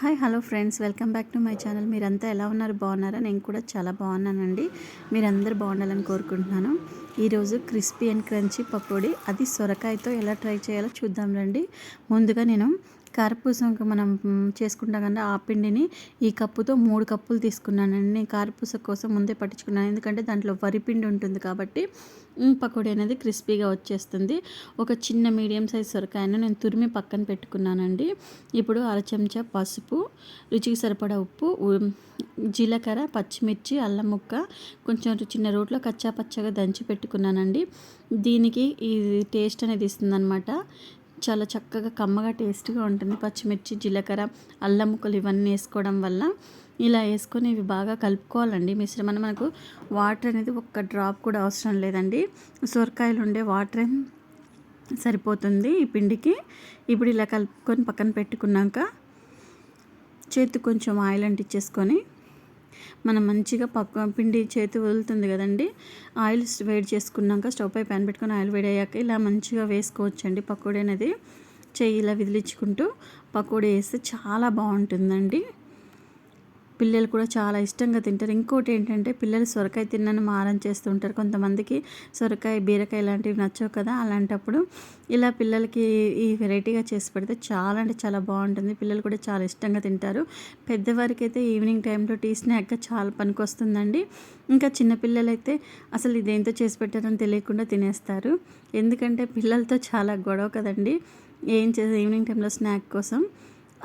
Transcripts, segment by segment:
Hi hello friends. Welcome back to my channel. మీరంతా ఎలా ఉన్నారు? బాగున్నారా? నేను కూడా చాలా బాగున్నానండి. మీరందరూ బాగుండాలని కోరుకుంటున్నాను. ఈరోజు క్రిస్పీ అండ్ క్రంచీ పకోడీ. అది సొరకాయతో ఎలా ట్రై చేయాలో చూద్దాం రండి. ముందుగా నేను కారపూసకు మనం చేసుకుంటాం కదా ఆ పిండిని ఈ కప్పుతో మూడు కప్పులు తీసుకున్నానండి నేను కారపూస కోసం ముందే పట్టించుకున్నాను. ఎందుకంటే దాంట్లో వరిపిండి ఉంటుంది కాబట్టి పకోడీ అనేది క్రిస్పీగా వచ్చేస్తుంది. ఒక చిన్న మీడియం సైజ్ సొరకాయను నేను తురిమి పక్కన పెట్టుకున్నానండి. ఇప్పుడు అర చెంచా పసుపు రుచికి సరిపడా ఉప్పు జీలకర్ర పచ్చిమిర్చి అల్లం ముక్క కొంచెం చిన్న రోట్లో కచ్చా పచ్చగా దంచి పెట్టుకున్నానండి. దీనికి ఈ టేస్ట్ అనేది ఇస్తుందన్నమాట. చాలా చక్కగా కమ్మగా టేస్ట్గా ఉంటుంది. పచ్చిమిర్చి జీలకర్ర అల్లం ముక్కలు ఇవన్నీ వేసుకోవడం వల్ల ఇలా వేసుకొని ఇవి బాగా కలుపుకోవాలండి. మిశ్రమాన్ని మనకు వాటర్ అనేది ఒక్క డ్రాప్ కూడా అవసరం లేదండి. సొరకాయలు ఉండే వాటర్ సరిపోతుంది ఈ పిండికి. ఇప్పుడు ఇలా కలుపుకొని పక్కన పెట్టుకున్నాక చేతి కొంచెం ఆయిల్ అంటించేసుకొని మనం మంచిగా పక్క పిండి చేతి వదులుతుంది కదండి. ఆయిల్ వేడి చేసుకున్నాక స్టవ్ పై ప్యాన్ పెట్టుకొని ఆయిల్ వేడి అయ్యాక ఇలా మంచిగా వేసుకోవచ్చండి పకోడీ అనేది. చెయ్యి ఇలా విదిలించుకుంటూ పకోడీ వేస్తే చాలా బాగుంటుందండి. పిల్లలు కూడా చాలా ఇష్టంగా తింటారు. ఇంకోటి ఏంటంటే పిల్లలు సొరకాయ తిన్నని మారం చేస్తుంటారు. కొంతమందికి సొరకాయ బీరకాయ ఇలాంటివి నచ్చవు కదా అలాంటప్పుడు ఇలా పిల్లలకి ఈ వెరైటీగా చేసి పెడితే చాలా అంటే చాలా బాగుంటుంది. పిల్లలు కూడా చాలా ఇష్టంగా తింటారు. పెద్దవారికి అయితే ఈవినింగ్ టైంలో టీ స్నాక్గా చాలా పనికొస్తుందండి. ఇంకా చిన్నపిల్లలైతే అసలు ఇదేంతో చేసి పెట్టారని తెలియకుండా తినేస్తారు. ఎందుకంటే పిల్లలతో చాలా గొడవ కదండి. ఏం చేసే ఈవినింగ్ టైంలో స్నాక్ కోసం.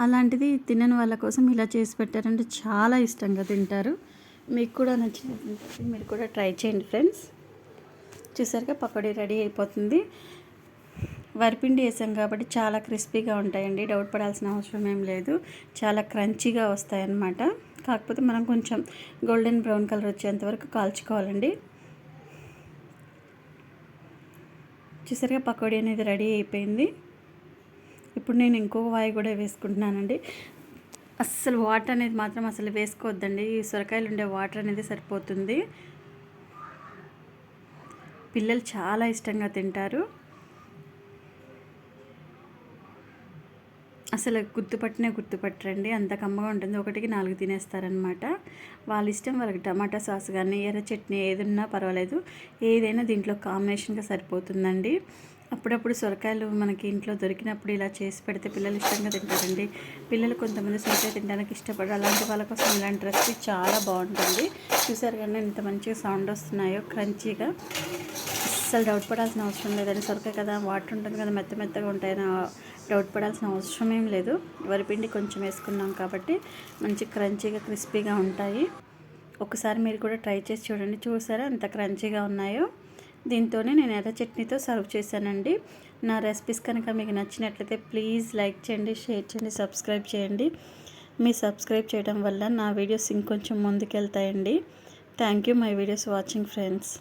అలాంటిది తినని వాళ్ళ కోసం ఇలా చేసి పెట్టారంటే చాలా ఇష్టంగా తింటారు. మీకు కూడా నచ్చిన మీరు కూడా ట్రై చేయండి ఫ్రెండ్స్. చూసారుగా పకోడీ రెడీ అయిపోతుంది. వరిపిండి వేసాం కాబట్టి చాలా క్రిస్పీగా ఉంటాయండి. డౌట్ పడాల్సిన అవసరం ఏం లేదు. చాలా క్రంచీగా వస్తాయన్నమాట. కాకపోతే మనం కొంచెం గోల్డెన్ బ్రౌన్ కలర్ వచ్చేంత వరకు కాల్చుకోవాలండి. చూసారుగా పకోడీ అనేది రెడీ అయిపోయింది. ఇప్పుడు నేను ఇంకొక వాయి కూడా వేసుకుంటున్నానండి. అస్సలు వాటర్ అనేది మాత్రం అసలు వేసుకోవద్దండి. ఈ సొరకాయలు ఉండే వాటర్ అనేది సరిపోతుంది. పిల్లలు చాలా ఇష్టంగా తింటారు. అసలు గుర్తుపట్టినే గుర్తుపట్టరండి. అంత కమ్మగా ఉంటుంది. ఒకటికి నాలుగు తినేస్తారనమాట వాళ్ళ ఇష్టం వాళ్ళకి టమాటా సాస్ కానీ ఎర్ర చట్నీ ఏదన్నా పర్వాలేదు. ఏదైనా దీంట్లో కాంబినేషన్గా సరిపోతుందండి. అప్పుడప్పుడు సొరకాయలు మనకి ఇంట్లో దొరికినప్పుడు ఇలా చేసి పెడితే పిల్లలు ఇష్టంగా తింటారండి. పిల్లలు కొంతమంది సొరకాయ తినడానికి ఇష్టపడరు. అలాంటి వాళ్ళ కోసం ఇలాంటి రెసిపీ చాలా బాగుంటుంది. చూసారు కానీ ఎంత మంచిగా సౌండ్ వస్తున్నాయో క్రంచీగా. అస్సలు డౌట్ పడాల్సిన అవసరం లేదండి. సొరకాయ కదా వాటర్ ఉంటుంది కదా మెత్త మెత్తగా ఉంటాయని డౌట్ పడాల్సిన అవసరం ఏం లేదు. వరిపిండి కొంచెం వేసుకున్నాం కాబట్టి మంచి క్రంచీగా క్రిస్పీగా ఉంటాయి. ఒకసారి మీరు కూడా ట్రై చేసి చూడండి. చూసారా ఎంత క్రంచీగా ఉన్నాయో? దీంతోనే నేను ఎర్ర చట్నీతో సర్వ్ చేశానండి. నా రెసిపీస్ కనుక మీకు నచ్చినట్లయితే ప్లీజ్ లైక్ చేయండి షేర్ చేయండి సబ్స్క్రైబ్ చేయండి. మీ సబ్స్క్రైబ్ చేయడం వల్ల నా వీడియోస్ ఇంకొంచెం ముందుకెళ్తాయండి. Thank you my videos watching friends.